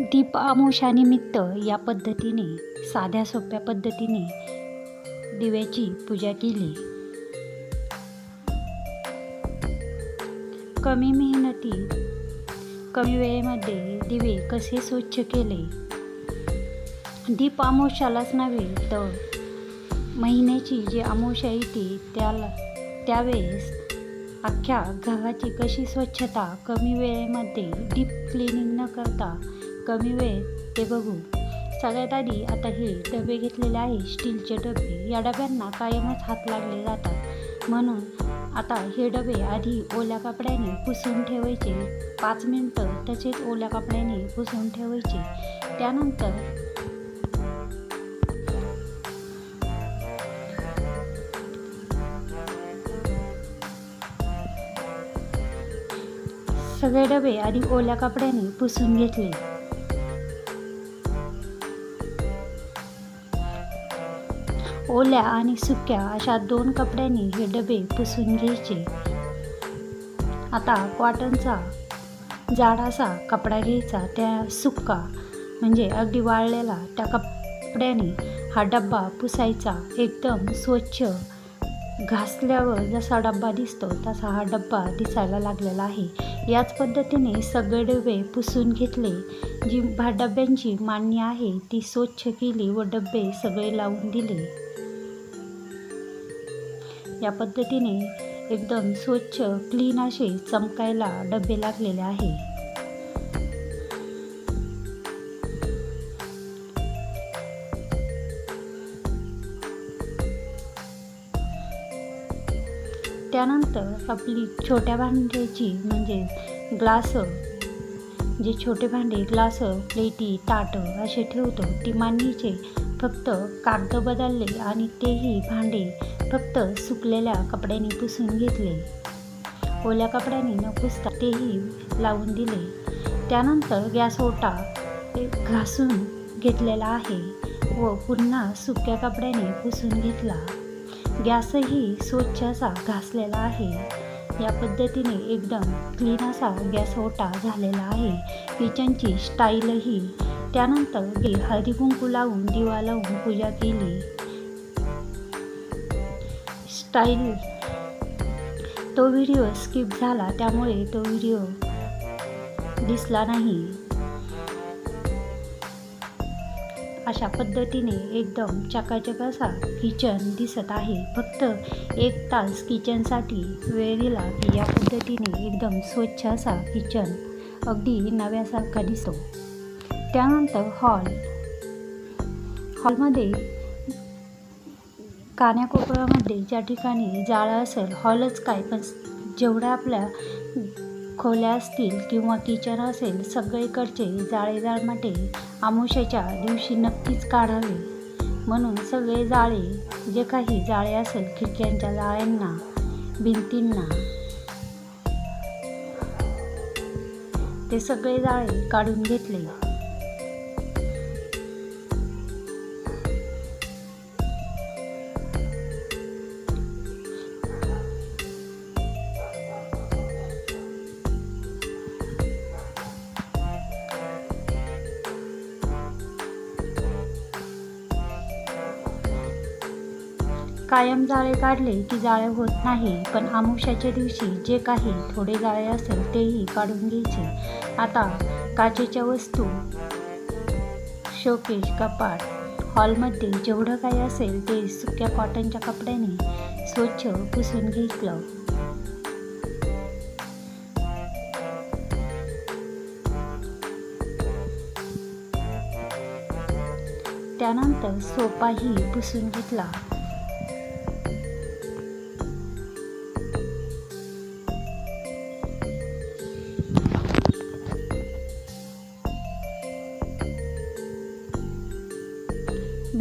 दीप आमोशानिमित्त या पद्धतीने साध्या सोप्या पद्धतीने दिव्याची पूजा केली. कमी मेहनतीत कमी वेळेमध्ये दिवे कसे स्वच्छ केले? दीप आमोशालाच नव्हे तर महिन्याची जी आमोशा येते त्याला त्यावेळेस अख्ख्या घराची कशी स्वच्छता कमी वेळेमध्ये डीप क्लिनिंग न करता कमी वेळ ते बघू. सगळ्यात आधी आता हे डबे घेतलेले आहे स्टीलचे डबे. या डब्यांना कायमच हात लागले जातात. म्हणून आता हे डबे आधी ओल्या कपड्याने पुसून ठेवायचे. पाच मिनटं तसेच ओल्या कपड्याने पुसून ठेवायचे. त्यानंतर सगळे डबे आधी ओल्या कपड्याने पुसून घेतले. ओल्या आणि सुक्या अशा दोन कपड्यांनी हे डबे पुसून घ्यायचे. आता कॉटनचा जाड असा कपडा घ्यायचा. त्या सुक्का म्हणजे अगदी वाळलेला त्या कपड्याने हा डब्बा पुसायचा. एकदम स्वच्छ घासल्यावर जसा डब्बा दिसतो तसा हा डब्बा दिसायला लागलेला आहे. याच पद्धतीने सगळे डबे पुसून घेतले. जी भा डब्यांची मांडणी आहे ती स्वच्छ केली व डबे सगळे लावून दिले. या पद्धतीने एकदम स्वच्छ क्लीन असे चमकायला डबे लागलेले आहे. त्यानंतर आपली छोट्या भांड्याची म्हणजे ग्लास जे छोटे भांडे ग्लास प्लेटी ताटं असे ठेवतो ती मांडणीचे फक्त कागद बदलले आणि तेही भांडे फक्त सुकलेल्या कपड्याने पुसून घेतले. ओल्या कपड्याने न पुसता तेही लावून दिले. त्यानंतर गॅस ओटा घासून घेतलेला आहे व पुन्हा सुक्या कपड्याने पुसून घेतला. गॅसही स्वच्छ असा घासलेला आहे. या पद्धतीने एकदम क्लीन असा गॅस ओटा झालेला आहे. किचनची स्टाईलही त्यानंतर गे हळदी कुंकू लावून दिवा लावून पूजा केली. स्टाईल तो व्हिडिओ स्किप झाला त्यामुळे तो व्हिडिओ दिसला नाही. अशा पद्धतीने एकदम चकाचक असा किचन दिसत आहे. फक्त एक तास किचनसाठी वेळ दिला की या पद्धतीने एकदम स्वच्छ असा किचन अगदी नव्यासारखा दिसतो. त्यानंतर हॉल. हॉलमध्ये कान्याकोपऱ्यामध्ये ज्या ठिकाणी जाळं असेल हॉलच काय? पण जेवढ्या आपल्या खोल्या असतील किंवा किचन असेल सगळीकडचे जाळे माटे आमुष्याच्या दिवशी नक्कीच काढावे. म्हणून सगळे जाळे जे काही जाळे असेल खिडक्यांच्या जाळ्यांना भिंतींना ते सगळे जाळे काढून घेतले. कायम जाळे काढले की जाळे होत नाही पण आमुष्याच्या दिवशी जे काही थोडे जाळे असेल तेही काढून घ्यायचे. आता काचेच्या वस्तू शोकेश कपाट हॉलमध्ये जेवढं काही असेल ते सुक्या कॉटनच्या कपड्याने स्वच्छ पुसून घेतलं. त्यानंतर सोपाही पुसून घेतला.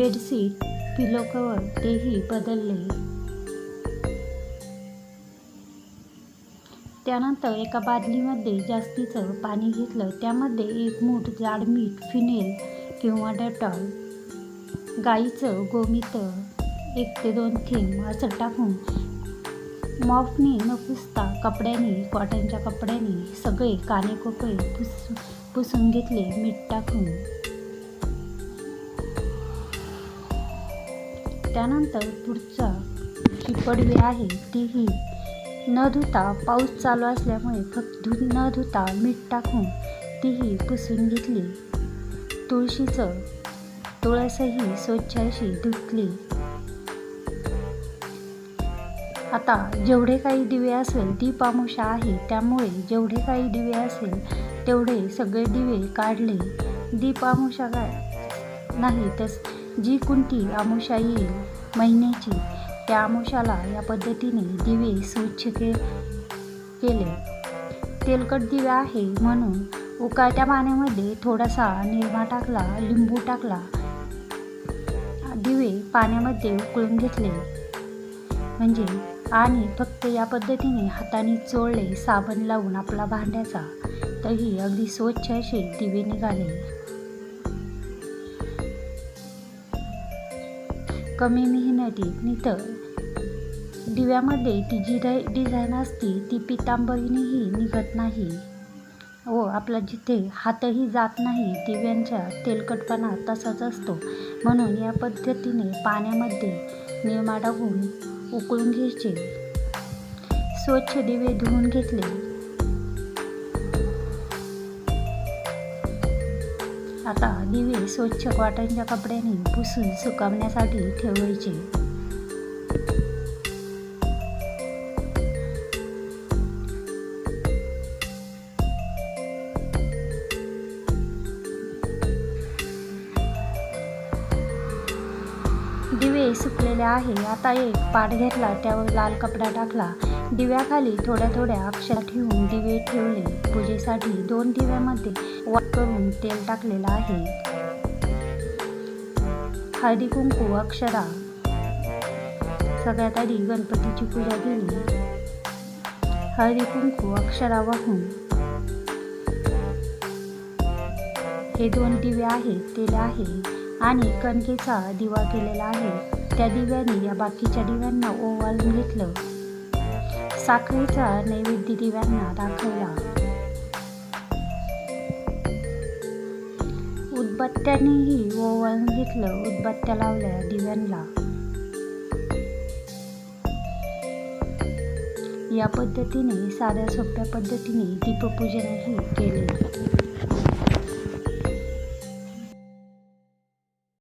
बेडशीट पिलो कवर तेही बदलले. त्यानंतर एका बादलीमध्ये जास्तीचं पाणी घेतलं. त्यामध्ये एक मूठ जाड मीठ फिनेल किंवा डेटॉल गाईचं गोमित्र एक ते दोन थेंब असं टाकून मॉफनी न पुसता कपड्याने कॉटनच्या कपड्याने सगळे कानेकोपरे पुस पुसून घेतले मीठ टाकून. त्यानंतर पुढचा जी पडवी आहे तीही न धुता पाऊस चालू असल्यामुळे फक्त धु न धुता मीठ टाकून तीही पुसून घेतली. तुळशीचं तुळसही स्वच्छ अशी धुतली. आता जेवढे काही दिवे असेल ती अमावस्या आहे त्यामुळे जेवढे काही दिवे असेल तेवढे सगळे दिवे काढले. दीप काय नाही तस जी कोणती आमुषा येईल महिन्याची त्या आमुषाला या पद्धतीने दिवे स्वच्छ के केले. तेलकट दिवे आहे म्हणून उकळत्या पाण्यामध्ये थोडासा निरमा टाकला लिंबू टाकला दिवे पाण्यामध्ये उकळून घेतले. म्हणजे आणि फक्त या पद्धतीने हाताने चोळले साबण लावून आपला भांड्याचा तरी अगदी स्वच्छ असे दिवे निघाले. कमी मेहनतीत नितर दिव्यामध्ये ती जी डिझाईन असती ती पितांबरीनेही निघत नाही. व आपला जिथे हातही जात नाही दिव्यांच्या तेलकटपणा तसाच असतो. म्हणून या पद्धतीने पाण्यामध्ये निरमा टाकून उकळून घ्यायचे. स्वच्छ दिवे धुवून घेतले. आता दिवे स्वच्छ कॉटनच्या कपड्याने पुसून सुकावण्यासाठी ठेवायचे. दिवे सुकलेले आहे. आता एक पाट घेतला त्यावर लाल कपडा टाकला. दिव्याखाली थोड्या थोड्या अक्षर ठेवून दिवे ठेवले. पूजेसाठी दोन दिव्यामध्ये वाट करून तेल टाकलेलं आहे. हळदी कुंकू अक्षरा. सगळ्यात आधी गणपतीची पूजा केली. हळदी कुंकू अक्षरा वाहून. हे दोन दिवे आहेत तेल आहे आणि कणकेचा दिवा केलेला आहे. त्या दिव्याने या बाकीच्या दिव्यांना ओवाळून घेतलं. साखरेचा नैवेद्य दिव्यांना दाखवला. उदबत्त्यानेही ओवळून घेतलं उदबत्त्या लावल्या दिव्यांना. या पद्धतीने साध्या सोप्या पद्धतीने दीपपूजनही केले.